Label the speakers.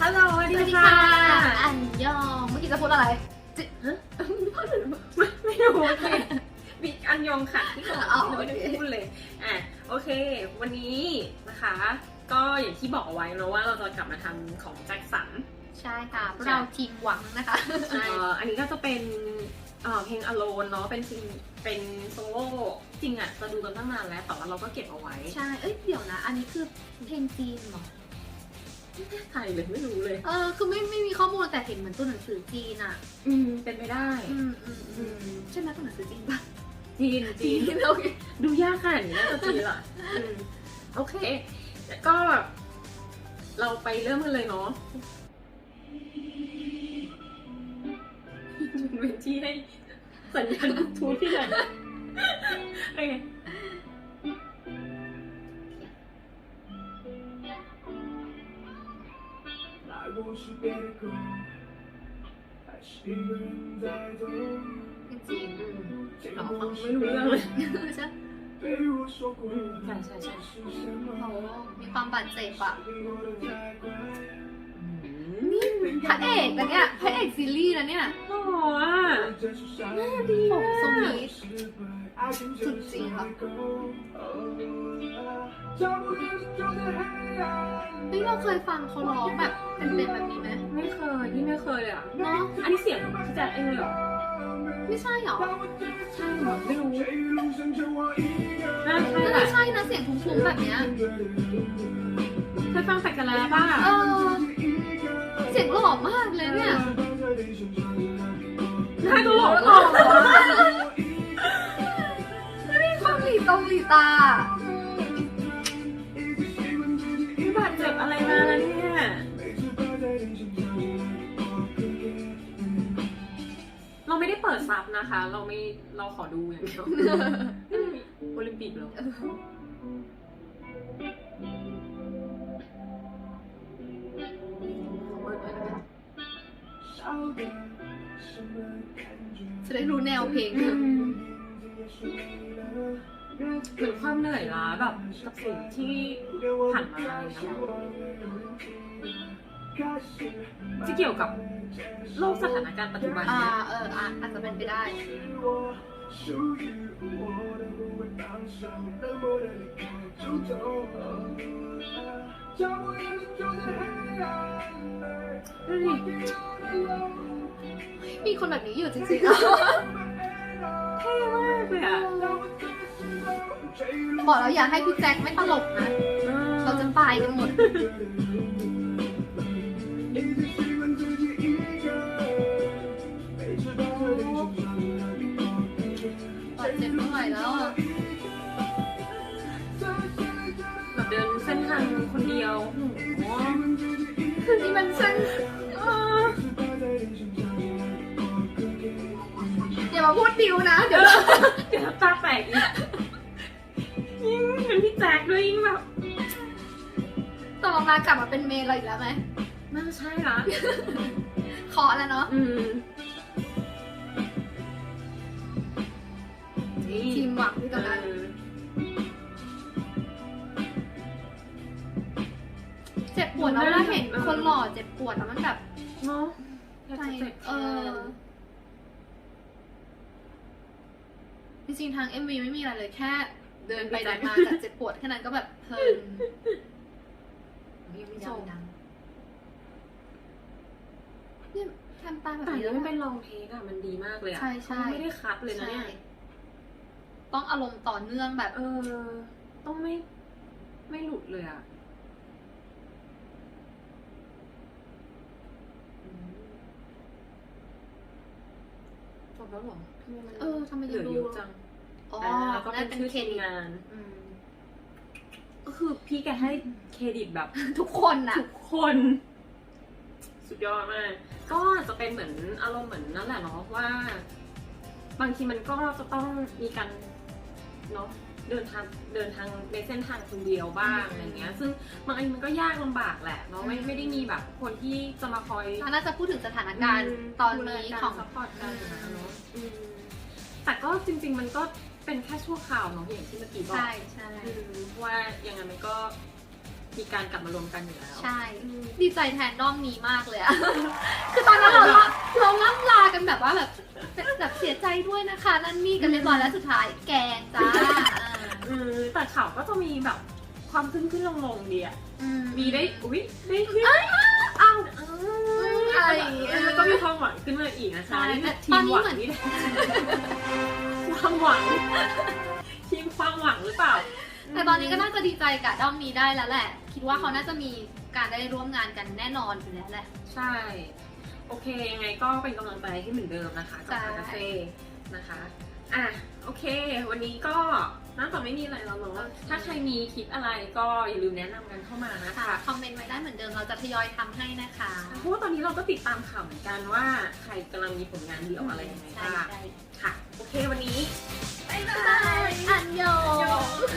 Speaker 1: ฮัลโหลสวัส
Speaker 2: ส
Speaker 1: ดี
Speaker 2: วัสดี
Speaker 1: ค่ะ
Speaker 2: ค่ะ อันยอง เมื่อกี้จะพูดอะไรจิ
Speaker 1: ไม่ไม่รู้โอเคบิ๊กอันยองค่ะที่ก่อน
Speaker 2: อ๋อ
Speaker 1: ไม่ได้
Speaker 2: โอเค
Speaker 1: พูดเลย อะ โอเค วันนี้นะคะ ก็อย่างที่บอกเอาไว้เนอะว่าเราจะกลับมาทำของแจ็คสัน
Speaker 2: ใช่ค่ะพวกเราทีมหวังนะคะ
Speaker 1: เอ่ออันนี้ก็จะเป็นเอ่อเพลง Alone เนาะเป็นซิงเป็นโซโล่จริงอะจะดูกันตั้งนานแล้วแต่ว่าเราก็เก็บเอาไว้
Speaker 2: ใช่ เอ้ย เดี๋ยวนะ อันนี้คือเพลงจีนเหรอ
Speaker 1: ใครเลยไม่รู้เลย
Speaker 2: เออคือไม่ไม่มีข้อมูลแต่เห็นเหมือนตัวหนังสือจีนอะ
Speaker 1: อืม เป็นไปได้
Speaker 2: อืมอืมอืมใช่ไหมตัวหนังสือจีนปะ
Speaker 1: จีนจีน
Speaker 2: โอเค
Speaker 1: ดูยากขนาดนี้น่าจะจีนเหรออืมโอเคแล้วก็เราไปเริ่มกันเลยเนาะเวทีให้สัญญาณทูตที่ไหนโอเค
Speaker 3: 是别的狗，还是一个人在走？
Speaker 2: เป็นจีนอืม
Speaker 3: 这
Speaker 1: เรา
Speaker 3: 个
Speaker 1: ฟัง
Speaker 3: 我
Speaker 1: ไม่
Speaker 3: 是
Speaker 1: รู้
Speaker 3: 别
Speaker 1: เรื่อง
Speaker 3: 的
Speaker 1: เลย
Speaker 2: ใช่
Speaker 3: 对我说过，
Speaker 1: ใช่ใช่ใช่
Speaker 3: 是什
Speaker 2: โอ้
Speaker 3: 么？
Speaker 2: มีความบาดเจ็บอ่ะ
Speaker 3: 经过的太快，
Speaker 2: พระเอกนะเนี่ยพระเอกซีรีส์นะเนี่ย
Speaker 1: หล่ออ่ะ
Speaker 3: น่าดี
Speaker 2: ผมทรงนี้
Speaker 3: สุดจริงค่ะ
Speaker 2: เฮ้ยเราเคยฟังเขาร้องแบบเป็นๆแบบนี้ไหม
Speaker 1: ไม่เคยที่ไม่เคยเลยอะ
Speaker 2: เนาะ
Speaker 1: อันนี้เสียงพี่แจ๊คเองเหรอ
Speaker 2: ไม่ใช่หรอ
Speaker 1: ใช่หไม่รู้น่าใช่
Speaker 2: ใช่นะเสียงทุ้งๆแบบเนี้ย
Speaker 1: เคยฟังใส่กกันแล้วป่ะ
Speaker 2: เออเสียงหล่อมากเลยเนี่ย
Speaker 1: หน้าก็หล่อ
Speaker 2: ห
Speaker 1: ห
Speaker 2: ล่
Speaker 1: ล่
Speaker 2: อ
Speaker 1: อ
Speaker 2: มากนี่ความหลีตรงหลีตา
Speaker 1: พี่บาดเจ็บอะไรมาแล้วเนี่ยเราไม่ได้เปิดซับนะคะ เราไม่เราขอดูอย่างเดียวโอลิมปิกเหรอ
Speaker 2: จะได้รู้แนวเพลง
Speaker 1: เหมือนความเหนื่อยล้าแบบกับสิ่งที่ผ่านมาอะไรเงี้ยที่เกี่ยวกับโลกสถานการณ์ปัจจุบัน
Speaker 2: อ่า
Speaker 1: เนี่ย
Speaker 2: เอออะอาจจะเป็นไปได้
Speaker 3: 属于我的不会放手，冷漠的离开就走。找不到就在黑暗里。
Speaker 1: ดูดิ
Speaker 2: มีคนแบบนี้อยู่จริงๆอ่ะ
Speaker 1: เท่มากเลยอ่ะ
Speaker 2: บอกแล้วอย่าให้พี่แจ็คไม่ตลกนะ เราจะตายกันหมด มั
Speaker 1: นเส้นเอออ
Speaker 2: ย่ามาพูดดิวนะ เดี๋ยว
Speaker 1: เดี๋ยวตาแตกอีกยิ่งเป็นพี่แจ๊คด้วยยิ่งแบบ
Speaker 2: ต่อมากลับมาเป็นเมย์เราอีกแล้วไหม
Speaker 1: น่าใช่ละ
Speaker 2: เคาะแล้วเนาะ
Speaker 1: อืม
Speaker 2: จ็บปวดแล้วเวลาเห็นคนหล่อเจ็บปวดแล้วมันแบบ
Speaker 1: เนาะ
Speaker 2: ใจเออ จริงๆทาง MV ไม่มีอะไรเลยแค่ เดินไปเดินมาจากเจ็บปวดแค่นั้นก็แบบเพลิน ยังไม่ดังดังเนี่ยทำตาแบบ
Speaker 1: แต่
Speaker 2: นี้
Speaker 1: นี่
Speaker 2: แล้ว
Speaker 1: มัน
Speaker 2: มั
Speaker 1: เป็นนลองเทคอะมันดีมากเลยอะ
Speaker 2: ใช่ใช่
Speaker 1: เขาไม่ได้คัดเลยนะเนี่ย
Speaker 2: ใช่ต้องอารมณ์ต่อเนื่องแบบ
Speaker 1: เออ ต้องไม่ ไม่หลุดเลยอะ จบแล้วเหรอทำไมมัน
Speaker 2: เออทำไม
Speaker 1: เห
Speaker 2: ยั
Speaker 1: ลื
Speaker 2: ง
Speaker 1: อ
Speaker 2: ดู
Speaker 1: เยอะจัง
Speaker 2: อ๋อ
Speaker 1: อ่าแล้วก็
Speaker 2: นั่
Speaker 1: เป็น
Speaker 2: นเป็น
Speaker 1: ชื่อ
Speaker 2: เคร
Speaker 1: ทีม
Speaker 2: ดิต
Speaker 1: งาน
Speaker 2: อืม
Speaker 1: ก็คือพี่แกให้เครดิตแบบ
Speaker 2: ทุกคนน่ะ
Speaker 1: ทุกคน สุดยอดมาก ก็จะเป็นเหมือนอารมณ์เหมือนนั่นแหละเนาะว่า บางทีมันก็จะต้องมีการเนาะเดินทางเดินทางในเส้นทางคนเดียวบ้าง
Speaker 2: อืม
Speaker 1: อะไรเงี้ย ซึ่งบางอันมันก็ยากลำบากแหละเนาะไม่
Speaker 2: อืม
Speaker 1: ไม่ได้มีแบบคนที่จะมาคอย
Speaker 2: น่าจะพูดถึงสถานการณ์ตอนนี้ของ
Speaker 1: ซัพพอร์ตกันนะเนาะ อืมแต่ก็จริง ๆ มันก็เป็นแค่ชั่วคราวเนาะอย่างที่เมื่อกี้บอก
Speaker 2: ใช่ใช่
Speaker 1: อืมว่ายังไงมันก็มีการกลับมารวมกันอยู่แล้ว
Speaker 2: ใช่
Speaker 1: อืม
Speaker 2: ดีใจแทนด้อมนี้มากเลยอะ คือตอนนั้นเราละเราล่ำลากันแบบว่าแบบแบบเสียใจด้วยนะคะ นั่นนี่กันเรียบร้อยแล้วสุดท้ายแกงจ้า
Speaker 1: เออแต่ข่าวก็จะมีแบบความขึ้นขึ้นลงลงๆดีอะ
Speaker 2: อื
Speaker 1: มีได้ อุ้ยได้ที่อ้าว
Speaker 2: อะไรอย่างเงี้ย
Speaker 1: แล้วก็มีความหวังขึ้นมาอีกนะคะ
Speaker 2: ใช่
Speaker 1: นี่
Speaker 2: แต่
Speaker 1: ที
Speaker 2: ตอน
Speaker 1: ม
Speaker 2: นี้
Speaker 1: หวัง
Speaker 2: เหมือน
Speaker 1: นี่ความหวังทีมความหวังหรือเปล่า
Speaker 2: แต่ตอนนี้ก็น่าจะดีใจกับด้อมนี้ได้แล้วแหละ คิดว่าเขาน่าจะมีการได้ร่วมงานกันแน่นอนอยู่แล้วแหละ
Speaker 1: ใช่ โอเคยังไงก็เป็นกำลังใจให้เหมือนเดิมนะคะกับ
Speaker 2: ใช่
Speaker 1: คาเฟ่นะคะ อะโอเค วันนี้ก็น่าจะไม่มีอะไรแล้วเนาะถ้าใครมีคลิปอะไรก็อย่าลืมแนะนำกันเข้ามานะคะ
Speaker 2: ค่ะ คอมเมนต์ไว้ได้เหมือนเดิมเราจะทยอยทำให้นะคะ
Speaker 1: เพราะว่าตอนนี้เราก็ติดตามข่าวเหมือนกันว่าใครกำลังมีผลงานเดี่ยวอะไรยังไง
Speaker 2: ใช่
Speaker 1: บ้าง
Speaker 2: ใช่
Speaker 1: ค่ะ โอเควันนี้
Speaker 2: บ๊ายบาย อันยอง